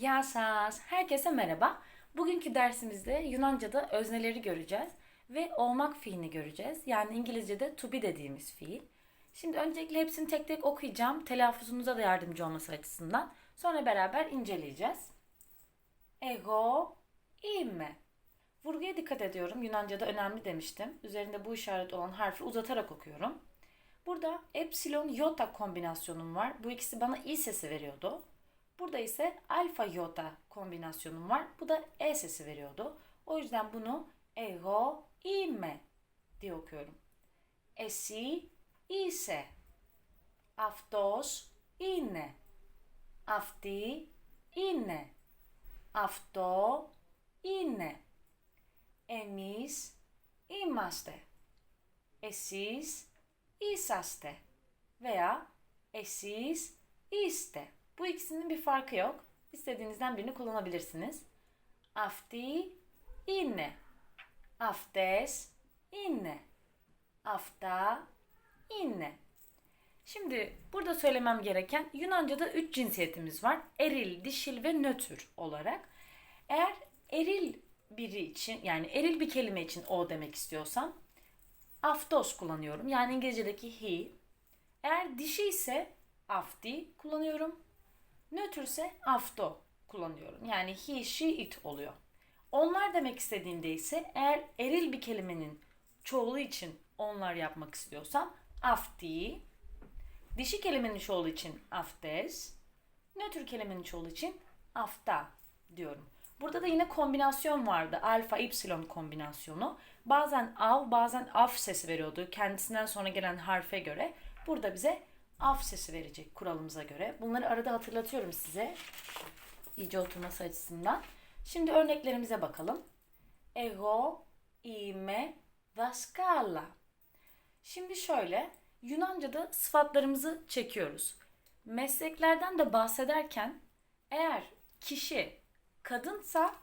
Yaşas! Herkese merhaba. Bugünkü dersimizde Yunanca'da özneleri göreceğiz ve olmak fiilini göreceğiz. Yani İngilizce'de to be dediğimiz fiil. Şimdi öncelikle hepsini tek tek okuyacağım. Telaffuzunuza da yardımcı olması açısından. Sonra beraber inceleyeceğiz. Ego imme. Vurguya dikkat ediyorum. Yunanca'da önemli demiştim. Üzerinde bu işaret olan harfi uzatarak okuyorum. Burada epsilon yota kombinasyonum var. Bu ikisi bana i sesi veriyordu. Burada ise alfa iota kombinasyonum var. Bu da e sesi veriyordu. O yüzden bunu ego είμαι diye okuyorum. Εσύ είσαι. Αυτός είναι. Αυτή είναι. Αυτό είναι. Εμείς είμαστε. Εσείς είσαστε. Veya εσείς είστε. Bu ikisinin bir farkı yok. İstediğinizden birini kullanabilirsiniz. Αυτή είναι. Αυτές είναι. Αυτά είναι. Şimdi burada söylemem gereken Yunanca'da üç cinsiyetimiz var. Eril, dişil ve nötr olarak. Eğer eril biri için yani eril bir kelime için o demek istiyorsam aftos kullanıyorum. Yani İngilizce'deki he. Eğer dişi ise afti kullanıyorum. Nötr ise afto kullanıyorum. Yani he, she, it oluyor. Onlar demek istediğinde ise eğer eril bir kelimenin çoğulu için onlar yapmak istiyorsam afti, dişi kelimenin çoğulu için aftes, nötr kelimenin çoğulu için afta diyorum. Burada da yine kombinasyon vardı. Alfa ipsilon kombinasyonu. Bazen av bazen af sesi veriyordu kendisinden sonra gelen harfe göre. Burada bize af sesi verecek kuralımıza göre. Bunları arada hatırlatıyorum size. İyice oturması açısından. Şimdi örneklerimize bakalım. Ego ime daskala. Şimdi şöyle Yunanca'da sıfatlarımızı çekiyoruz. Mesleklerden de bahsederken eğer kişi kadınsa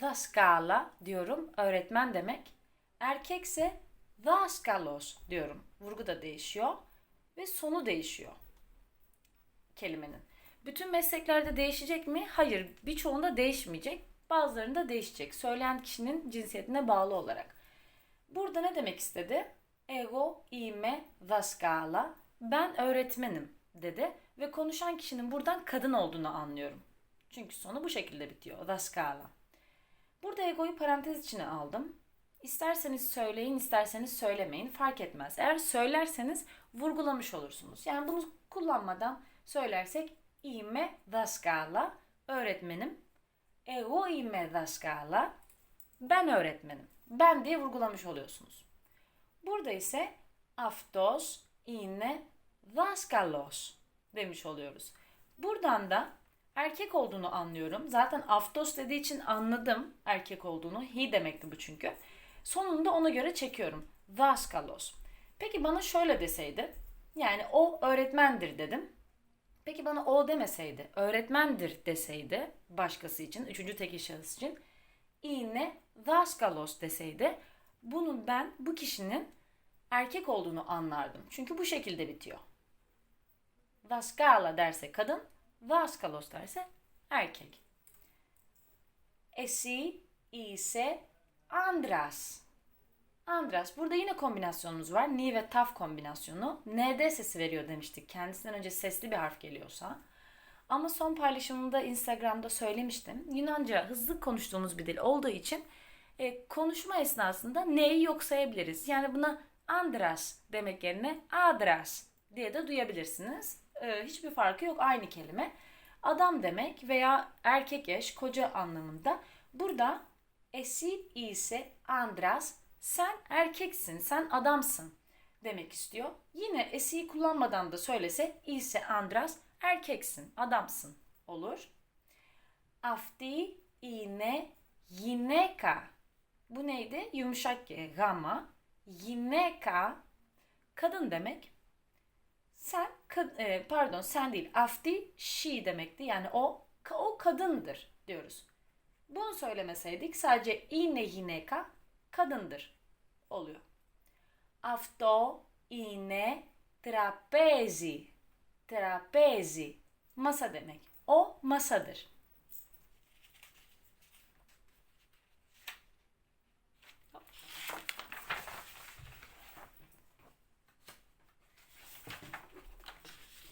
daskala diyorum öğretmen demek. Erkekse daskalos diyorum. Vurgu da değişiyor ve sonu değişiyor kelimenin. Bütün mesleklerde değişecek mi? Hayır. Birçoğunda değişmeyecek. Bazılarında değişecek. Söyleyen kişinin cinsiyetine bağlı olarak. Burada ne demek istedi? Ego ime vaskala. Ben öğretmenim dedi ve konuşan kişinin buradan kadın olduğunu anlıyorum. Çünkü sonu bu şekilde bitiyor. Vaskala. Burada egoyu parantez içine aldım. İsterseniz söyleyin, isterseniz söylemeyin fark etmez. Eğer söylerseniz vurgulamış olursunuz. Yani bunu kullanmadan söylersek είμαι δασκάλα, öğretmenim. Εγώ είμαι δασκάλα, ben öğretmenim. Ben diye vurgulamış oluyorsunuz. Burada ise αυτός είναι δάσκαλος demiş oluyoruz. Buradan da erkek olduğunu anlıyorum. Zaten aftos dediği için anladım erkek olduğunu. He demekti bu çünkü. Sonunda ona göre çekiyorum. Daskalos. Peki bana şöyle deseydi. Yani o öğretmendir dedim. Peki bana o demeseydi, öğretmendir deseydi başkası için, üçüncü tekil şahıs için yine daskalos deseydi bunun ben bu kişinin erkek olduğunu anlardım. Çünkü bu şekilde bitiyor. Daskala derse kadın, daskalos derse erkek. Esi ise andras. Andras. Burada yine kombinasyonumuz var. Ni ve taf kombinasyonu. ND sesi veriyor demiştik. Kendisinden önce sesli bir harf geliyorsa. Ama son paylaşımımda Instagram'da söylemiştim. Yunanca hızlı konuştuğumuz bir dil olduğu için e, konuşma esnasında neyi yok sayabiliriz. Yani buna andras demek yerine adras diye de duyabilirsiniz. E, hiçbir farkı yok. Aynı kelime. Adam demek veya erkek eş, koca anlamında. Burada esi ise andras sen erkeksin, sen adamsın demek istiyor. Yine esi'yi kullanmadan da söylese ise andras erkeksin, adamsın olur. Afti ine yineka. Bu neydi? Yumuşak G, gamma. Yineka kadın demek. Sen e, pardon sen değil. Afti she demekti. Yani o o kadındır diyoruz. Bunu söylemeseydik sadece ine yineka kadındır oluyor. Αυτό είναι τραπέζι. Τραπέζι. Masa demek. O masadır.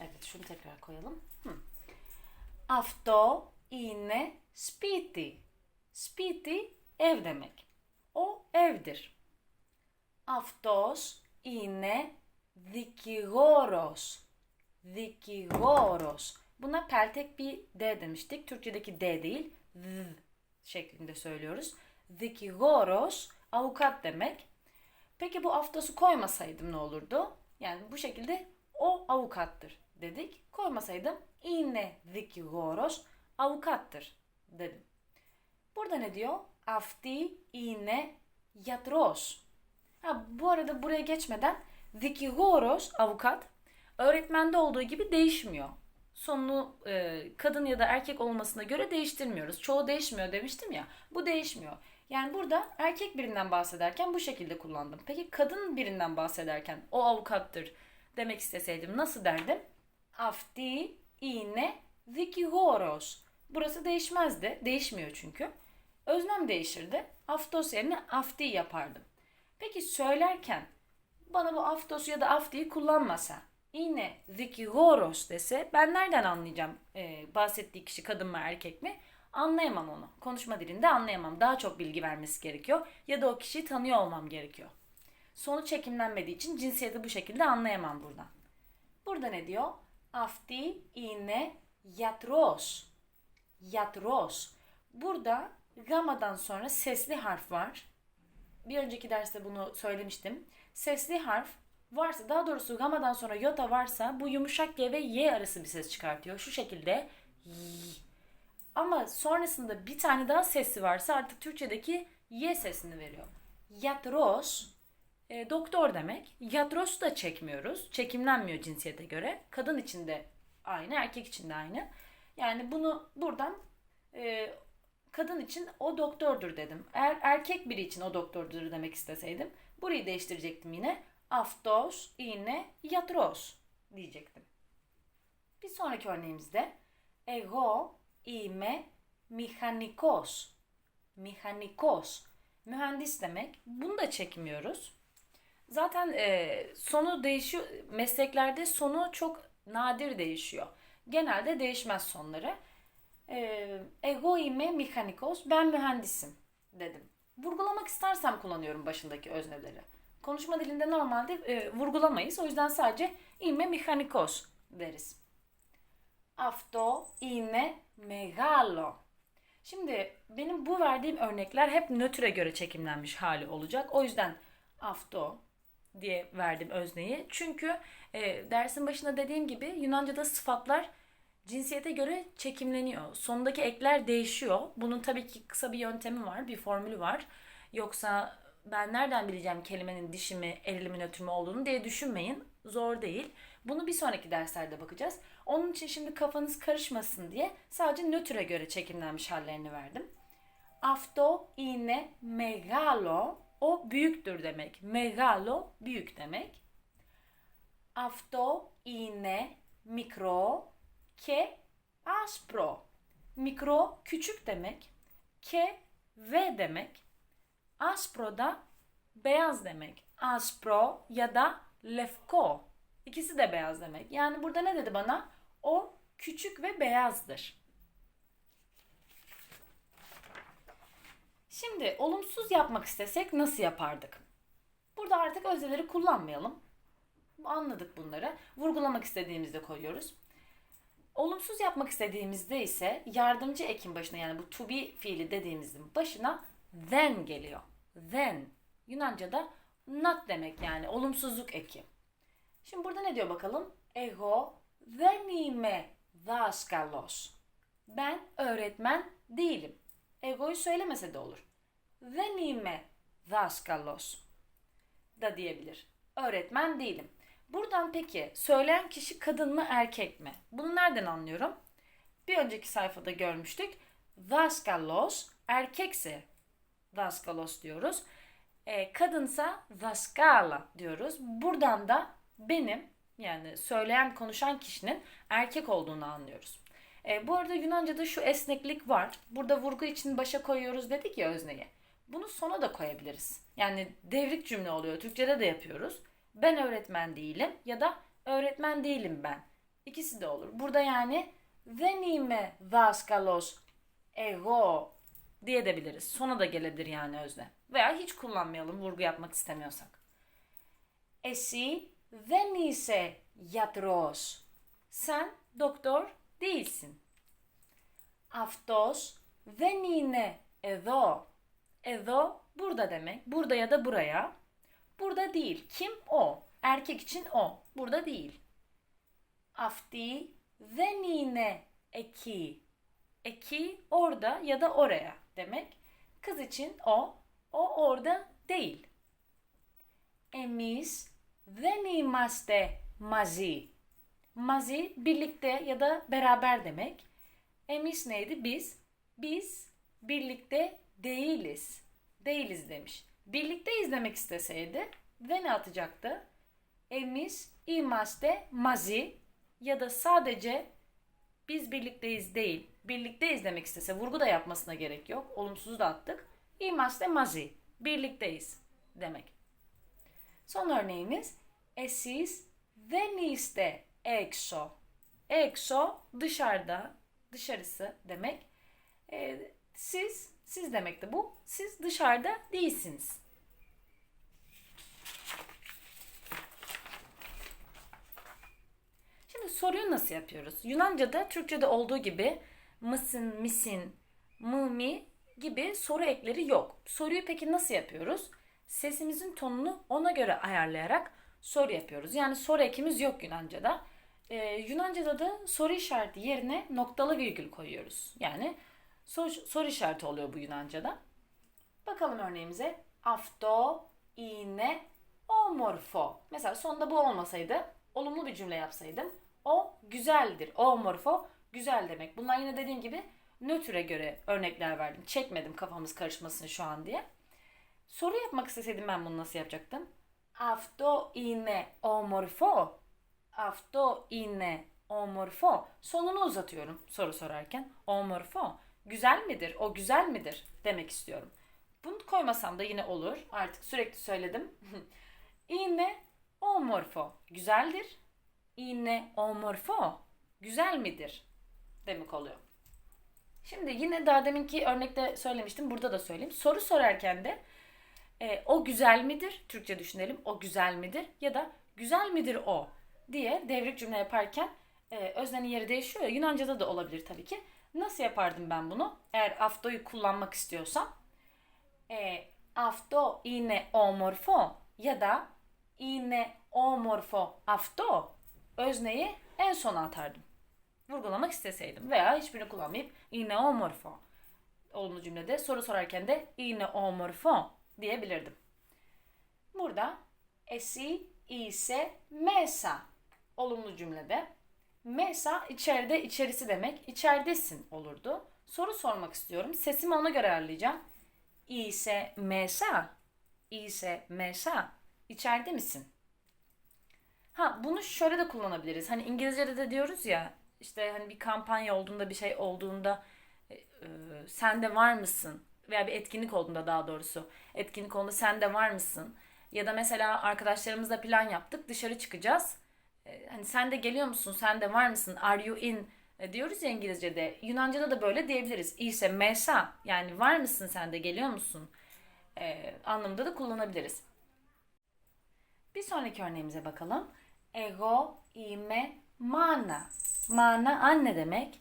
Evet şunu tekrar koyalım. Hı. Αυτό είναι σπίτι. Σπίτι ev demek O evdir. Αυτός είναι δικηγόρος. Δικηγόρος. Buna peltek bir D demiştik. Türkçedeki D değil, Z şeklinde söylüyoruz. Δικηγόρος avukat demek. Peki bu aftası koymasaydım ne olurdu? Yani bu şekilde o avukattır dedik. Koymasaydım είναι δικηγόρος avukattır dedim. Burada ne diyor? Αυτή είναι Yatros. Ha, bu arada buraya geçmeden dikigoros avukat öğretmende olduğu gibi değişmiyor. Sonunu e, kadın ya da erkek olmasına göre değiştirmiyoruz. Çoğu değişmiyor demiştim ya. Bu değişmiyor. Yani burada erkek birinden bahsederken bu şekilde kullandım. Peki kadın birinden bahsederken o avukattır demek isteseydim nasıl derdim? Afti iğne dikigoros. Burası değişmezdi. Değişmiyor çünkü. Özlem değişirdi. Aftos yerine afti yapardım. Peki söylerken bana bu aftosu ya da aftiyi kullanmasa, yine zikigoros dese ben nereden anlayacağım e, bahsettiği kişi kadın mı erkek mi? Anlayamam onu. Konuşma dilinde anlayamam. Daha çok bilgi vermesi gerekiyor ya da o kişiyi tanıyor olmam gerekiyor. Sonu çekimlenmediği için cinsiyeti bu şekilde anlayamam buradan. Burada ne diyor? Afti ine yatros. Yatros. Burada gammadan sonra sesli harf var. Bir önceki derste bunu söylemiştim. Sesli harf varsa daha doğrusu gammadan sonra yota varsa bu yumuşak G ve Y arası bir ses çıkartıyor. Şu şekilde. Ama sonrasında bir tane daha sesi varsa artık Türkçedeki Y sesini veriyor. Yatros e, doktor demek. Yatros'u da çekmiyoruz. Çekimlenmiyor cinsiyete göre. Kadın için de aynı, erkek için de aynı. Yani bunu buradan e, kadın için o doktordur dedim. Eğer erkek biri için o doktordur demek isteseydim burayı değiştirecektim yine. Aftos, iğne, yatros diyecektim. Bir sonraki örneğimizde ego, ime, mihanikos. Mihanikos. Mühendis demek. Bunu da çekmiyoruz. Zaten e, sonu değişiyor. Mesleklerde sonu çok nadir değişiyor. Genelde değişmez sonları. E, ego ime mechanikos. Ben mühendisim dedim. Vurgulamak istersem kullanıyorum başındaki özneleri. Konuşma dilinde normalde e, vurgulamayız. O yüzden sadece ime mechanikos deriz. Αυτό είναι μεγάλο. Şimdi benim bu verdiğim örnekler hep nötre göre çekimlenmiş hali olacak. O yüzden afto diye verdim özneyi. Çünkü e, dersin başında dediğim gibi Yunanca'da sıfatlar cinsiyete göre çekimleniyor. Sondaki ekler değişiyor. Bunun tabii ki kısa bir yöntemi var, bir formülü var. Yoksa ben nereden bileceğim kelimenin dişi mi, erili mi, nötr mü olduğunu diye düşünmeyin. Zor değil. Bunu bir sonraki derslerde bakacağız. Onun için şimdi kafanız karışmasın diye sadece nötre göre çekimlenmiş hallerini verdim. Afto ine megalo o büyüktür demek. Megalo büyük demek. Afto ine mikro Ke aspro. Mikro küçük demek. Ke ve demek. Aspro da beyaz demek. Aspro ya da lefko. İkisi de beyaz demek. Yani burada ne dedi bana? O küçük ve beyazdır. Şimdi olumsuz yapmak istesek nasıl yapardık? Burada artık özneleri kullanmayalım. Anladık bunları. Vurgulamak istediğimizde koyuyoruz. Olumsuz yapmak istediğimizde ise yardımcı ekin başına yani bu to be fiili dediğimizin başına then geliyor. Then Yunanca'da not demek yani olumsuzluk eki. Şimdi burada ne diyor bakalım? Ego then ime daskalos. Ben öğretmen değilim. Egoyu söylemese de olur. Then ime daskalos da diyebilir. Öğretmen değilim. Buradan peki söyleyen kişi kadın mı erkek mi? Bunu nereden anlıyorum? Bir önceki sayfada görmüştük. Daskalos erkekse daskalos diyoruz. E, kadınsa daskala diyoruz. Buradan da benim yani söyleyen konuşan kişinin erkek olduğunu anlıyoruz. E, bu arada Yunanca'da şu esneklik var. Burada vurgu için başa koyuyoruz dedik ya özneyi. Bunu sona da koyabiliriz. Yani devrik cümle oluyor. Türkçe'de de yapıyoruz Ben öğretmen değilim ya da öğretmen değilim ben İkisi de olur. Burada yani δεν είμαι δάσκαλος εγώ diye de biliriz. Sona da gelebilir yani özne. Veya hiç kullanmayalım vurgu yapmak istemiyorsak. Εσύ δεν είσαι γιατρός. Sen doktor değilsin. Αυτός δεν είναι εδώ. Εδώ burada demek. Burada ya da buraya. Burada değil. Kim? O. Erkek için o. Burada değil. Αυτή δεν είναι εκεί. Eki orada ya da oraya demek. Kız için o. O orada değil. Εμείς δεν είμαστε μαζί. Mazi birlikte ya da beraber demek. Emis neydi? Biz. Biz birlikte değiliz. Değiliz demiş. Birlikteyiz demek isteseydi ve ne atacaktı? Emis imaste mazi ya da sadece biz birlikteyiz değil. Birlikteyiz demek istese vurgu da yapmasına gerek yok. Olumsuzu da attık. İmaste mazi. Birlikteyiz demek. Son örneğimiz Esis δεν είστε έξω. Έξω dışarıda, dışarısı demek. Ee, siz, siz demekti bu. Siz dışarıda değilsiniz. Şimdi soruyu nasıl yapıyoruz? Yunanca'da, Türkçe'de olduğu gibi mısın, misin, mı, mi gibi soru ekleri yok. Soruyu peki nasıl yapıyoruz? Sesimizin tonunu ona göre ayarlayarak soru yapıyoruz. Yani soru ekimiz yok Yunanca'da. Ee, Yunanca'da da soru işareti yerine noktalı virgül koyuyoruz. Yani Soru, soru işareti oluyor bu Yunanca'da. Bakalım örneğimize. Afto, iğne, omorfo. Mesela sonda bu olmasaydı, olumlu bir cümle yapsaydım. O güzeldir. Omorfo güzel demek. Bunlar yine dediğim gibi nötre göre örnekler verdim. Çekmedim kafamız karışmasın şu an diye. Soru yapmak isteseydim ben bunu nasıl yapacaktım? Afto iğne omorfo. Afto iğne omorfo. Sonunu uzatıyorum soru sorarken. Omorfo güzel midir? O güzel midir? Demek istiyorum. Bunu koymasam da yine olur. Artık sürekli söyledim. İğne omorfo. Güzeldir. İğne omorfo. Güzel midir? Demek oluyor. Şimdi yine daha deminki örnekte söylemiştim. Burada da söyleyeyim. Soru sorarken de e, o güzel midir? Türkçe düşünelim. O güzel midir? Ya da güzel midir o? diye devrik cümle yaparken e, öznenin yeri değişiyor. Yunanca'da da olabilir tabii ki. Nasıl yapardım ben bunu? Eğer afdoyu kullanmak istiyorsam. E, afdo yine omorfo ya da yine omorfo afdo özneyi en sona atardım. Vurgulamak isteseydim veya hiçbirini kullanmayıp yine omorfo olumlu cümlede soru sorarken de yine omorfo diyebilirdim. Burada esi ise mesa olumlu cümlede Mesa içeride içerisi demek. İçeridesin olurdu. Soru sormak istiyorum. Sesimi ona göre ayarlayacağım. İse mesa. İse mesa. İçeride misin? Ha bunu şöyle de kullanabiliriz. Hani İngilizce'de de diyoruz ya işte hani bir kampanya olduğunda bir şey olduğunda e, e, sen de var mısın? Veya bir etkinlik olduğunda daha doğrusu etkinlik olduğunda sen de var mısın? Ya da mesela arkadaşlarımızla plan yaptık dışarı çıkacağız. E, hani sen de geliyor musun? Sen de var mısın? Are you in? E, diyoruz ya İngilizce'de. Yunanca'da da böyle diyebiliriz. İse mesa yani var mısın sen de geliyor musun? E, anlamında da kullanabiliriz. Bir sonraki örneğimize bakalım. Ego ime mana. Mana anne demek.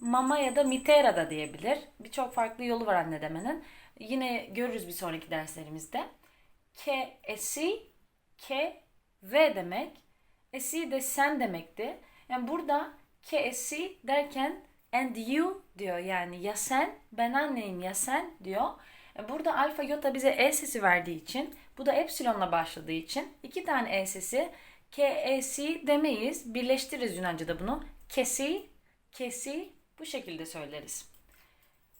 Mama ya da mitera da diyebilir. Birçok farklı yolu var anne demenin. Yine görürüz bir sonraki derslerimizde. Ke, esi, ke, ve demek Esi de sen demekti. Yani burada ke, esi derken and you diyor. Yani ya sen, ben anneyim ya sen diyor. E, Burada alfa yota bize e sesi verdiği için, bu da epsilonla başladığı için iki tane e sesi ke, esi demeyiz. Birleştiririz Yunanca'da bunu. Kesi, kesi bu şekilde söyleriz.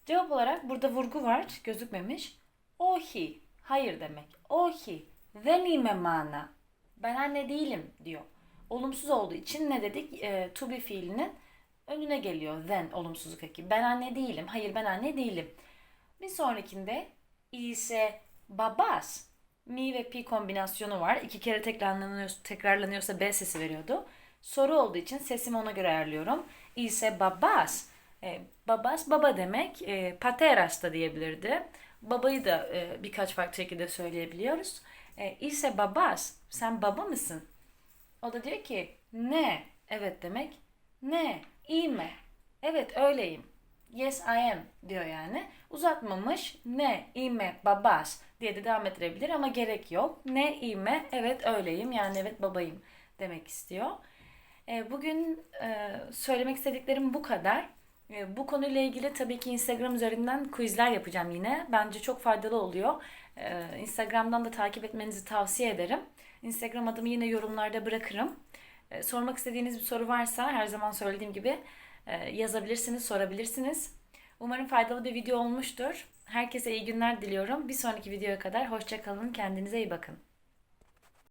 Cevap olarak burada vurgu var, gözükmemiş. Ohi, hayır demek. Ohi, δεν είμαι mana. Ben anne değilim diyor. Olumsuz olduğu için ne dedik? E, to be fiilinin önüne geliyor. Then olumsuzluk eki. Ben anne değilim. Hayır ben anne değilim. Bir sonrakinde ise babas. Mi ve pi kombinasyonu var. İki kere tekrarlanıyor, tekrarlanıyorsa B sesi veriyordu. Soru olduğu için sesimi ona göre ayarlıyorum. İse babas. E, babas baba demek. E, pateras da diyebilirdi. Babayı da e, birkaç farklı şekilde söyleyebiliyoruz. E, ise babas. Sen baba mısın? O da diyor ki ne? Evet demek. Ne? İyi mi? Evet öyleyim. Yes I am diyor yani. Uzatmamış. Ne? Mi? Babas diye de devam ettirebilir ama gerek yok. Ne? mi? Evet öyleyim. Yani evet babayım demek istiyor. E, Bugün e, söylemek istediklerim bu kadar. E, Bu konuyla ilgili tabii ki Instagram üzerinden quizler yapacağım yine. Bence çok faydalı oluyor. Instagram'dan da takip etmenizi tavsiye ederim. Instagram adımı yine yorumlarda bırakırım. E, Sormak istediğiniz bir soru varsa her zaman söylediğim gibi e, yazabilirsiniz, sorabilirsiniz. Umarım faydalı bir video olmuştur. Herkese iyi günler diliyorum. Bir sonraki videoya kadar hoşça kalın, kendinize iyi bakın.